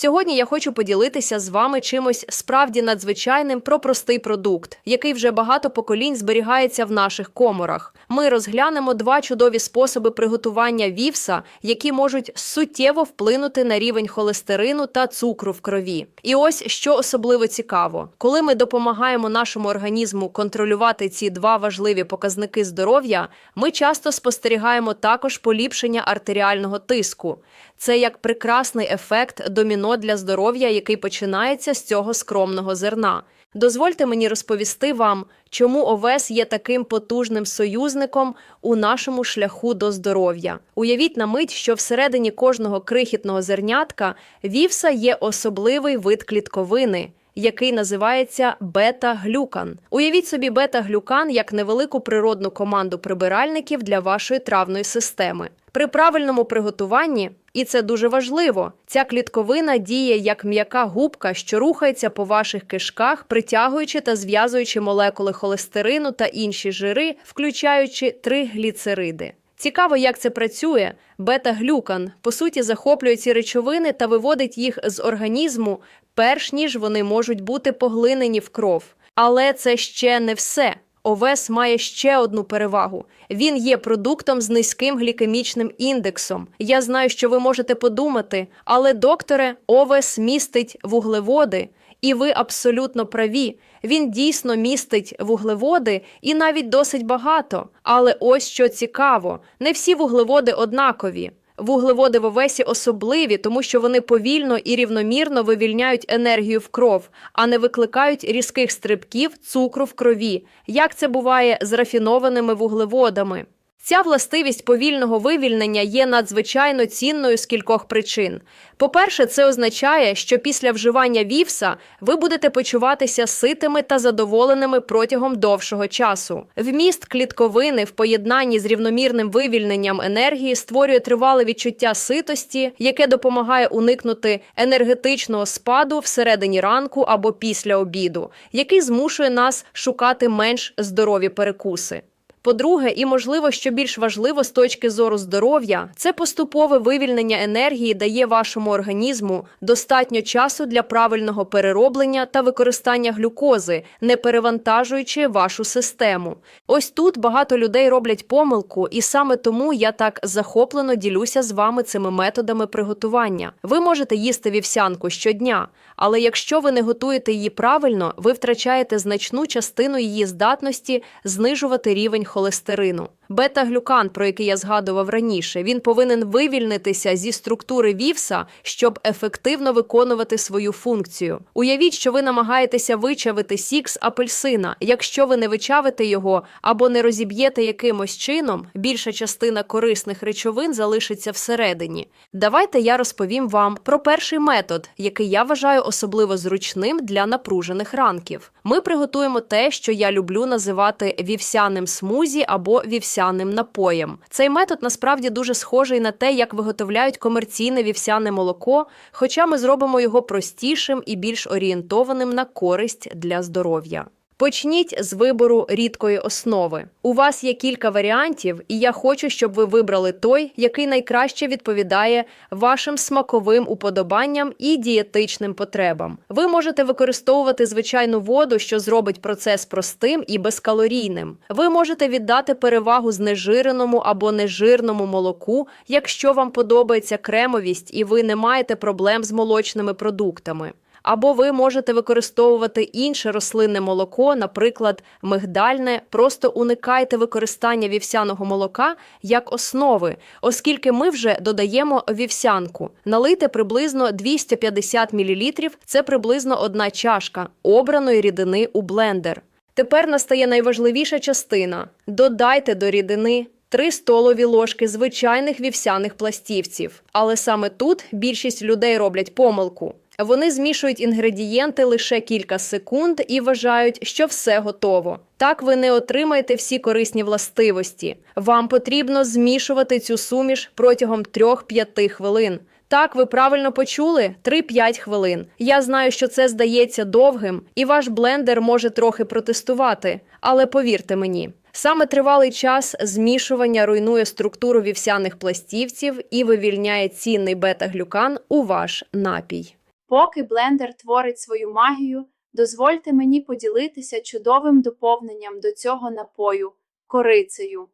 Сьогодні я хочу поділитися з вами чимось справді надзвичайним про простий продукт, який вже багато поколінь зберігається в наших коморах. Ми розглянемо два чудові способи приготування вівса, які можуть суттєво вплинути на рівень холестерину та цукру в крові. І ось що особливо цікаво, коли ми допомагаємо нашому організму контролювати ці два важливі показники здоров'я, ми часто спостерігаємо також поліпшення артеріального тиску. Це як прекрасний ефект доміно для здоров'я, який починається з цього скромного зерна. Дозвольте мені розповісти вам, чому овес є таким потужним союзником у нашому шляху до здоров'я. Уявіть на мить, що всередині кожного крихітного зернятка вівса є особливий вид клітковини. Який називається бета-глюкан. Уявіть собі бета-глюкан як невелику природну команду прибиральників для вашої травної системи. При правильному приготуванні, і це дуже важливо, ця клітковина діє як м'яка губка, що рухається по ваших кишках, притягуючи та зв'язуючи молекули холестерину та інші жири, включаючи тригліцериди. Цікаво, як це працює. Бета-глюкан по суті захоплює ці речовини та виводить їх з організму, перш ніж вони можуть бути поглинені в кров. Але це ще не все. Овес має ще одну перевагу: він є продуктом з низьким глікемічним індексом. Я знаю, що ви можете подумати, але докторе, овес містить вуглеводи, і ви абсолютно праві. Він дійсно містить вуглеводи і навіть досить багато. Але ось що цікаво: не всі вуглеводи однакові. Вуглеводи в овесі особливі, тому що вони повільно і рівномірно вивільняють енергію в кров, а не викликають різких стрибків цукру в крові, як це буває з рафінованими вуглеводами. Ця властивість повільного вивільнення є надзвичайно цінною з кількох причин. По-перше, це означає, що після вживання вівса ви будете почуватися ситими та задоволеними протягом довшого часу. Вміст клітковини в поєднанні з рівномірним вивільненням енергії створює тривале відчуття ситості, яке допомагає уникнути енергетичного спаду всередині ранку або після обіду, який змушує нас шукати менш здорові перекуси. По-друге, і можливо, що більш важливо з точки зору здоров'я, це поступове вивільнення енергії дає вашому організму достатньо часу для правильного перероблення та використання глюкози, не перевантажуючи вашу систему. Ось тут багато людей роблять помилку, і саме тому я так захоплено ділюся з вами цими методами приготування. Ви можете їсти вівсянку щодня, але якщо ви не готуєте її правильно, ви втрачаєте значну частину її здатності знижувати рівень холестерину. Бета-глюкан, про який я згадував раніше, він повинен вивільнитися зі структури вівса, щоб ефективно виконувати свою функцію. Уявіть, що ви намагаєтеся вичавити сік з апельсина. Якщо ви не вичавите його або не розіб'єте якимось чином, більша частина корисних речовин залишиться всередині. Давайте я розповім вам про перший метод, який я вважаю особливо зручним для напружених ранків. Ми приготуємо те, що я люблю називати вівсяним смузі або вівсяним напоєм. Цей метод насправді дуже схожий на те, як виготовляють комерційне вівсяне молоко, хоча ми зробимо його простішим і більш орієнтованим на користь для здоров'я. Почніть з вибору рідкої основи. У вас є кілька варіантів, і я хочу, щоб ви вибрали той, який найкраще відповідає вашим смаковим уподобанням і дієтичним потребам. Ви можете використовувати звичайну воду, що зробить процес простим і безкалорійним. Ви можете віддати перевагу знежиреному або нежирному молоку, якщо вам подобається кремовість і ви не маєте проблем з молочними продуктами. Або ви можете використовувати інше рослинне молоко, наприклад, мигдальне. Просто уникайте використання вівсяного молока як основи, оскільки ми вже додаємо вівсянку. Налийте приблизно 250 мл, це приблизно одна чашка обраної рідини у блендер. Тепер настає найважливіша частина: додайте до рідини. Три столові ложки звичайних вівсяних пластівців. Але саме тут більшість людей роблять помилку. Вони змішують інгредієнти лише кілька секунд і вважають, що все готово. Так ви не отримаєте всі корисні властивості. Вам потрібно змішувати цю суміш протягом 3-5 хвилин. Так, ви правильно почули 3-5 хвилин. Я знаю, що це здається довгим, і ваш блендер може трохи протестувати, але повірте мені. Саме тривалий час змішування руйнує структуру вівсяних пластівців і вивільняє цінний бета-глюкан у ваш напій. Поки блендер творить свою магію, дозвольте мені поділитися чудовим доповненням до цього напою корицею.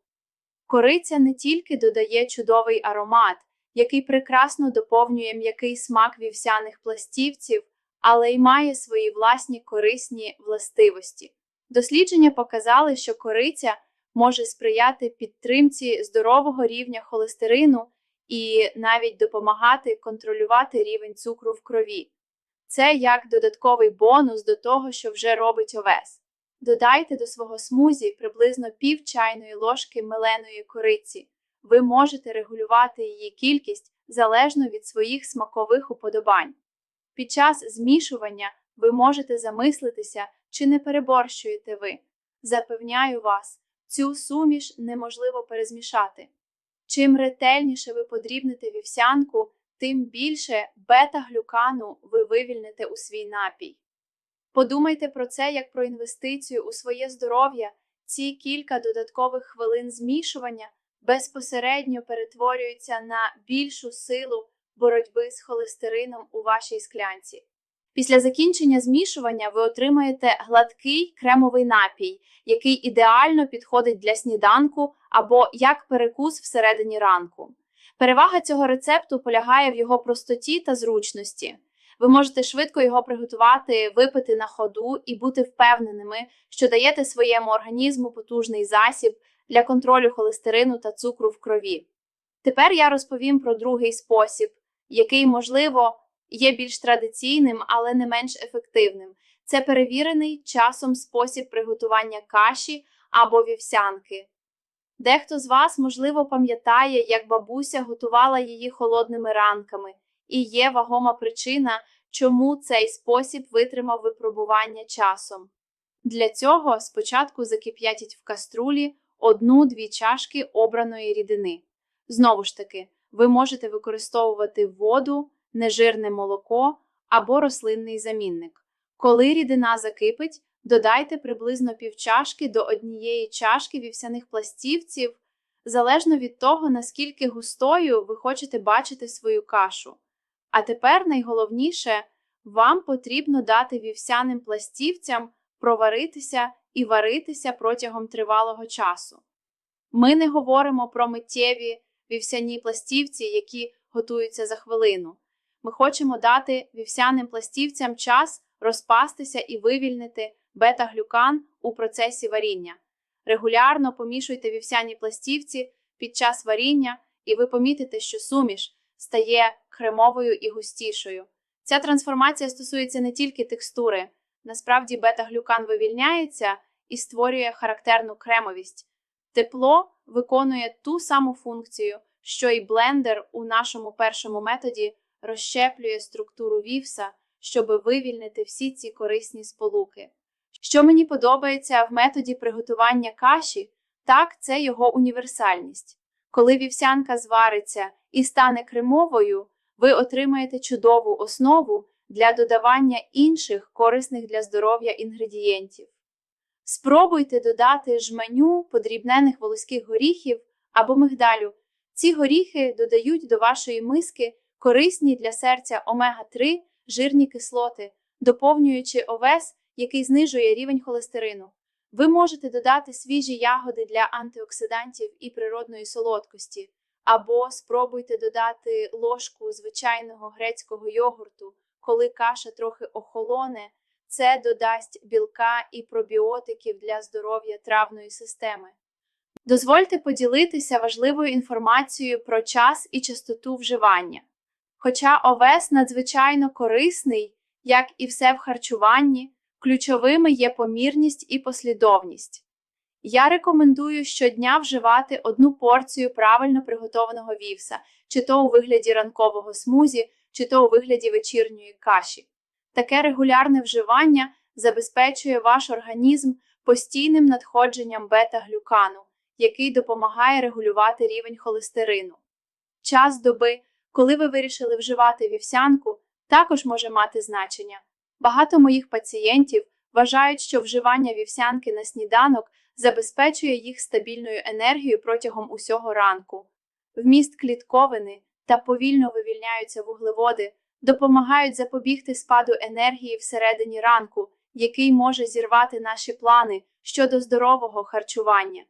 Кориця не тільки додає чудовий аромат, який прекрасно доповнює м'який смак вівсяних пластівців, але й має свої власні корисні властивості. Дослідження показали, що кориця може сприяти підтримці здорового рівня холестерину і навіть допомагати контролювати рівень цукру в крові. Це як додатковий бонус до того, що вже робить овес. Додайте до свого смузі приблизно пів чайної ложки меленої кориці. Ви можете регулювати її кількість залежно від своїх смакових уподобань. Під час змішування ви можете замислитися, чи не переборщуєте ви. Запевняю вас, цю суміш неможливо перезмішати. Чим ретельніше ви подрібните вівсянку, тим більше бета-глюкану ви вивільните у свій напій. Подумайте про це як про інвестицію у своє здоров'я. Ці кілька додаткових хвилин змішування безпосередньо перетворюються на більшу силу боротьби з холестерином у вашій склянці. Після закінчення змішування ви отримаєте гладкий кремовий напій, який ідеально підходить для сніданку або як перекус всередині ранку. Перевага цього рецепту полягає в його простоті та зручності. Ви можете швидко його приготувати, випити на ходу і бути впевненими, що даєте своєму організму потужний засіб для контролю холестерину та цукру в крові. Тепер я розповім про другий спосіб, який, можливо, є більш традиційним, але не менш ефективним. Це перевірений часом спосіб приготування каші або вівсянки. Дехто з вас, можливо, пам'ятає, як бабуся готувала її холодними ранками, і є вагома причина, чому цей спосіб витримав випробування часом. Для цього спочатку закип'ятіть в каструлі одну-дві чашки обраної рідини. Знову ж таки, ви можете використовувати воду, нежирне молоко або рослинний замінник. Коли рідина закипить, додайте приблизно півчашки до однієї чашки вівсяних пластівців, залежно від того, наскільки густою ви хочете бачити свою кашу. А тепер найголовніше, вам потрібно дати вівсяним пластівцям проваритися і варитися протягом тривалого часу. Ми не говоримо про миттєві вівсяні пластівці, які готуються за хвилину. Ми хочемо дати вівсяним пластівцям час розпастися і вивільнити бета-глюкан у процесі варіння. Регулярно помішуйте вівсяні пластівці під час варіння, і ви помітите, що суміш стає кремовою і густішою. Ця трансформація стосується не тільки текстури, насправді бета-глюкан вивільняється і створює характерну кремовість. Тепло виконує ту саму функцію, що і блендер у нашому першому методі розщеплює структуру вівса, щоб вивільнити всі ці корисні сполуки. Що мені подобається в методі приготування каші, так це його універсальність. Коли вівсянка звариться і стане кремовою, ви отримаєте чудову основу для додавання інших корисних для здоров'я інгредієнтів. Спробуйте додати жменю подрібнених волоських горіхів або мигдалю. Ці горіхи додають до вашої миски корисні для серця омега-3 жирні кислоти, доповнюючи овес, який знижує рівень холестерину. Ви можете додати свіжі ягоди для антиоксидантів і природної солодкості, або спробуйте додати ложку звичайного грецького йогурту, коли каша трохи охолоне. Це додасть білка і пробіотиків для здоров'я травної системи. Дозвольте поділитися важливою інформацією про час і частоту вживання. Хоча овес надзвичайно корисний, як і все в харчуванні, ключовими є помірність і послідовність. Я рекомендую щодня вживати одну порцію правильно приготованого вівса, чи то у вигляді ранкового смузі, чи то у вигляді вечірньої каші. Таке регулярне вживання забезпечує ваш організм постійним надходженням бета-глюкану, який допомагає регулювати рівень холестерину. Час доби, коли ви вирішили вживати вівсянку, також може мати значення. Багато моїх пацієнтів вважають, що вживання вівсянки на сніданок забезпечує їх стабільною енергією протягом усього ранку. Вміст клітковини та повільно вивільняються вуглеводи допомагають запобігти спаду енергії всередині ранку, який може зірвати наші плани щодо здорового харчування.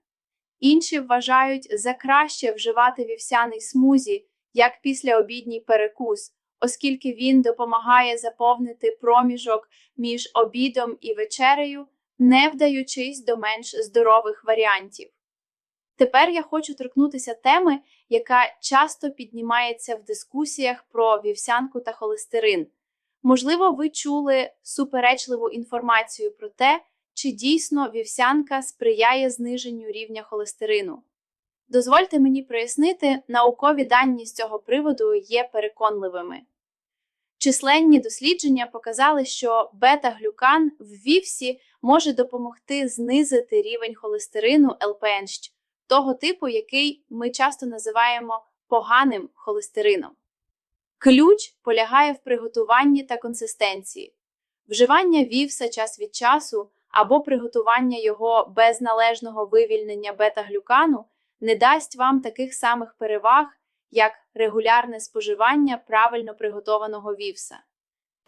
Інші вважають за краще вживати вівсяний смузі як післяобідній перекус, оскільки він допомагає заповнити проміжок між обідом і вечерею, не вдаючись до менш здорових варіантів. Тепер я хочу торкнутися теми, яка часто піднімається в дискусіях про вівсянку та холестерин. Можливо, ви чули суперечливу інформацію про те, чи дійсно вівсянка сприяє зниженню рівня холестерину. Дозвольте мені прояснити, наукові дані з цього приводу є переконливими. Численні дослідження показали, що бета-глюкан в вівсі може допомогти знизити рівень холестерину ЛПН, того типу, який ми часто називаємо поганим холестерином. Ключ полягає в приготуванні та консистенції. Вживання вівса час від часу або приготування його без належного вивільнення бета-глюкану не дасть вам таких самих переваг, як регулярне споживання правильно приготованого вівса.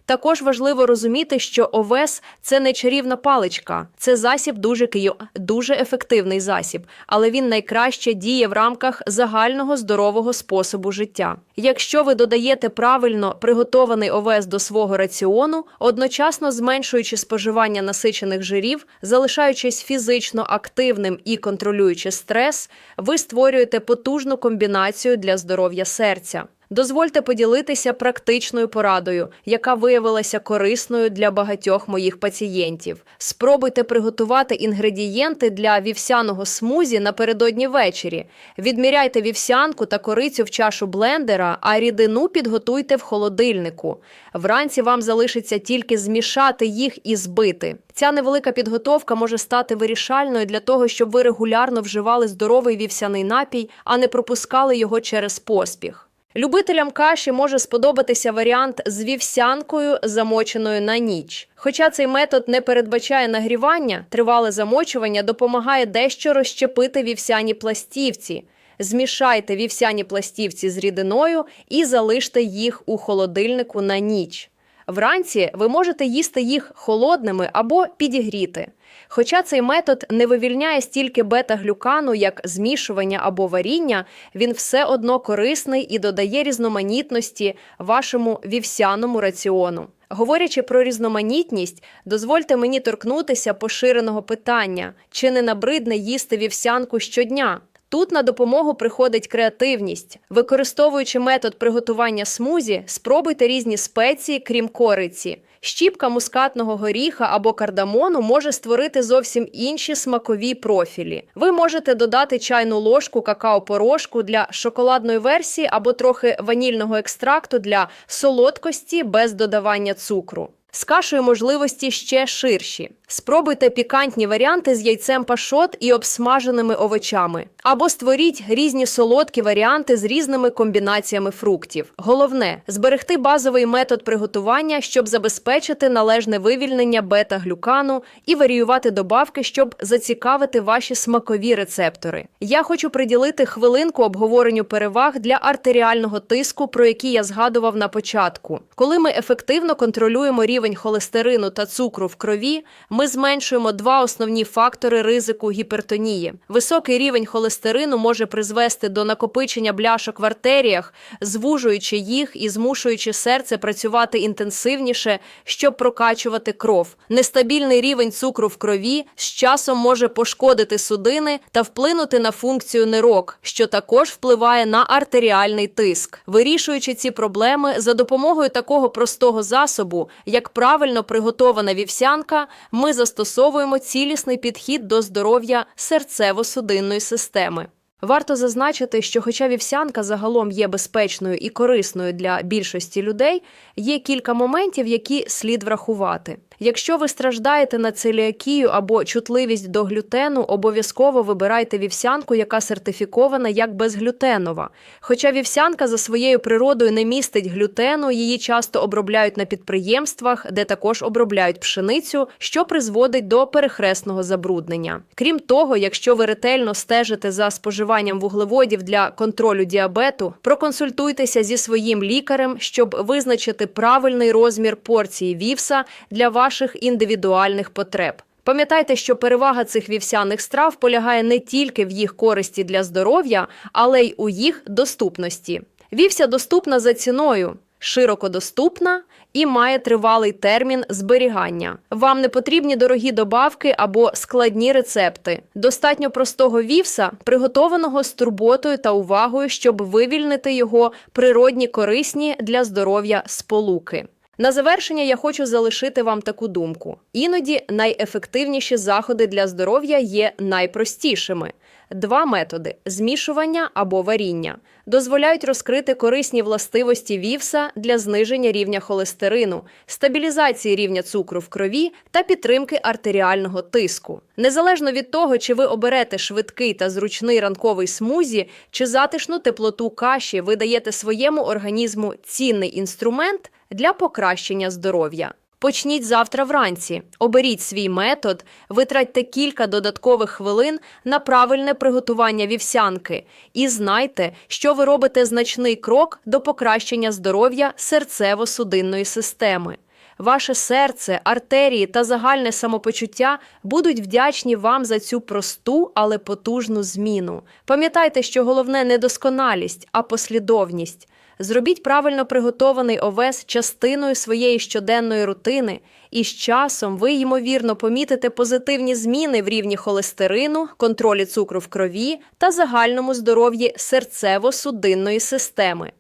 Також важливо розуміти, що овес це не чарівна паличка, це засіб дуже дуже ефективний засіб, але він найкраще діє в рамках загального здорового способу життя. Якщо ви додаєте правильно приготований овес до свого раціону, одночасно зменшуючи споживання насичених жирів, залишаючись фізично активним і контролюючи стрес, ви створюєте потужну комбінацію для здоров'я серця. Дозвольте поділитися практичною порадою, яка виявилася корисною для багатьох моїх пацієнтів. Спробуйте приготувати інгредієнти для вівсяного смузі напередодні ввечері. Відміряйте вівсянку та корицю в чашу блендера, а рідину підготуйте в холодильнику. Вранці вам залишиться тільки змішати їх і збити. Ця невелика підготовка може стати вирішальною для того, щоб ви регулярно вживали здоровий вівсяний напій, а не пропускали його через поспіх. Любителям каші може сподобатися варіант з вівсянкою, замоченою на ніч. Хоча цей метод не передбачає нагрівання, тривале замочування допомагає дещо розщепити вівсяні пластівці. Змішайте вівсяні пластівці з рідиною і залиште їх у холодильнику на ніч. Вранці ви можете їсти їх холодними або підігріти. Хоча цей метод не вивільняє стільки бета-глюкану, як змішування або варіння, він все одно корисний і додає різноманітності вашому вівсяному раціону. Говорячи про різноманітність, дозвольте мені торкнутися поширеного питання: чи не набридне їсти вівсянку щодня? Тут на допомогу приходить креативність. Використовуючи метод приготування смузі, спробуйте різні спеції, крім кориці. Щіпка мускатного горіха або кардамону може створити зовсім інші смакові профілі. Ви можете додати чайну ложку какао-порошку для шоколадної версії або трохи ванільного екстракту для солодкості без додавання цукру. З кашею можливості ще ширші. Спробуйте пікантні варіанти з яйцем пашот і обсмаженими овочами. Або створіть різні солодкі варіанти з різними комбінаціями фруктів. Головне зберегти базовий метод приготування, щоб забезпечити належне вивільнення бета-глюкану і варіювати добавки, щоб зацікавити ваші смакові рецептори. Я хочу приділити хвилинку обговоренню переваг для артеріального тиску, про які я згадував на початку. Коли ми ефективно контролюємо рівень холестерину та цукру в крові, ми зменшуємо два основні фактори ризику гіпертонії. Високий рівень холестерину може призвести до накопичення бляшок в артеріях, звужуючи їх і змушуючи серце працювати інтенсивніше, щоб прокачувати кров. Нестабільний рівень цукру в крові з часом може пошкодити судини та вплинути на функцію нирок, що також впливає на артеріальний тиск. Вирішуючи ці проблеми за допомогою такого простого засобу, як правильно приготована вівсянка, ми застосовуємо цілісний підхід до здоров'я серцево-судинної системи. Варто зазначити, що, хоча вівсянка загалом є безпечною і корисною для більшості людей, є кілька моментів, які слід врахувати. Якщо ви страждаєте на целіакію або чутливість до глютену, обов'язково вибирайте вівсянку, яка сертифікована як безглютенова. Хоча вівсянка за своєю природою не містить глютену, її часто обробляють на підприємствах, де також обробляють пшеницю, що призводить до перехресного забруднення. Крім того, якщо ви ретельно стежите за споживанням вживанням вуглеводів для контролю діабету, проконсультуйтеся зі своїм лікарем, щоб визначити правильний розмір порції вівса для ваших індивідуальних потреб. Пам'ятайте, що перевага цих вівсяних страв полягає не тільки в їх користі для здоров'я, але й у їх доступності. Вівся доступна за ціною, широко доступна і має тривалий термін зберігання. Вам не потрібні дорогі добавки або складні рецепти. Достатньо простого вівса, приготованого з турботою та увагою, щоб вивільнити його природні корисні для здоров'я сполуки. На завершення я хочу залишити вам таку думку: іноді найефективніші заходи для здоров'я є найпростішими. Два методи змішування або варіння дозволяють розкрити корисні властивості вівса для зниження рівня холестерину, стабілізації рівня цукру в крові та підтримки артеріального тиску. Незалежно від того, чи ви оберете швидкий та зручний ранковий смузі, чи затишну теплоту каші, ви даєте своєму організму цінний інструмент для покращення здоров'я. Почніть завтра вранці, оберіть свій метод, витратьте кілька додаткових хвилин на правильне приготування вівсянки і знайте, що ви робите значний крок до покращення здоров'я серцево-судинної системи. Ваше серце, артерії та загальне самопочуття будуть вдячні вам за цю просту, але потужну зміну. Пам'ятайте, що головне не досконалість, а послідовність. Зробіть правильно приготований овес частиною своєї щоденної рутини, і з часом ви, ймовірно, помітите позитивні зміни в рівні холестерину, контролі цукру в крові та загальному здоров'ї серцево-судинної системи.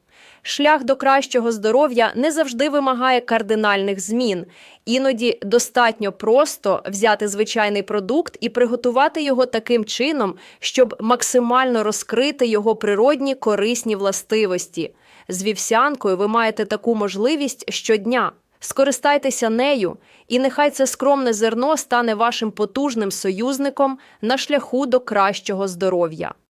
Шлях до кращого здоров'я не завжди вимагає кардинальних змін. Іноді достатньо просто взяти звичайний продукт і приготувати його таким чином, щоб максимально розкрити його природні корисні властивості. З вівсянкою ви маєте таку можливість щодня. Скористайтеся нею, і нехай це скромне зерно стане вашим потужним союзником на шляху до кращого здоров'я.